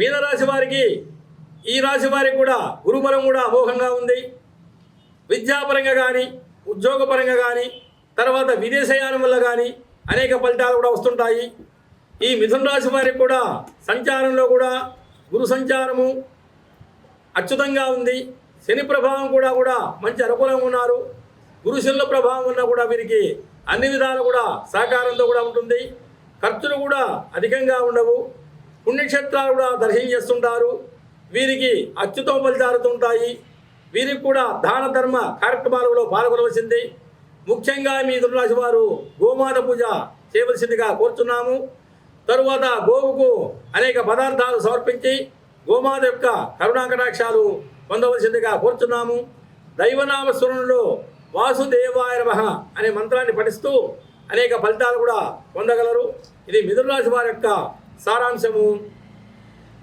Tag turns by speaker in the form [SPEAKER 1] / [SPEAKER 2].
[SPEAKER 1] మీనరాశి వారికి ఈ రాశి వారికి కూడా గురుబలం కూడా అమోఘంగా ఉంది. విద్యాపరంగా కానీ ఉద్యోగపరంగా కానీ తర్వాత విదేశయానం వల్ల కానీ అనేక ఫలితాలు కూడా వస్తుంటాయి. ఈ మిథున రాశి వారికి కూడా సంచారంలో కూడా గురు సంచారము అచ్యుతంగా ఉంది. శని ప్రభావం కూడా కూడా మంచి అనుకూలంగా ఉన్నారు. గురుశుల ప్రభావం ఉన్న కూడా వీరికి అన్ని విధాలు కూడా సహకారంతో కూడా ఉంటుంది. ఖర్చులు కూడా అధికంగా ఉండవు. పుణ్యక్షేత్రాలు కూడా దర్శనం చేస్తుంటారు. వీరికి అత్యుత్తమ ఫలితాలు వీరికి కూడా దాన ధర్మ కార్యక్రమాలలో పాల్గొనవలసింది. ముఖ్యంగా మీ దుర్రాశి వారు గోమాత పూజ చేయవలసిందిగా కోరుతున్నాము. తరువాత గోవుకు అనేక పదార్థాలు సమర్పించి గోమాత యొక్క కరుణాకటాక్షాలు పొందవలసిందిగా కోరుతున్నాము. దైవనామస్మరణలో వాసుదేవాయ నమ అనే మంత్రాన్ని పఠిస్తూ అనేక ఫలితాలు కూడా పొందగలరు. ఇది మిథునరాశి వారి యొక్క సారాంశము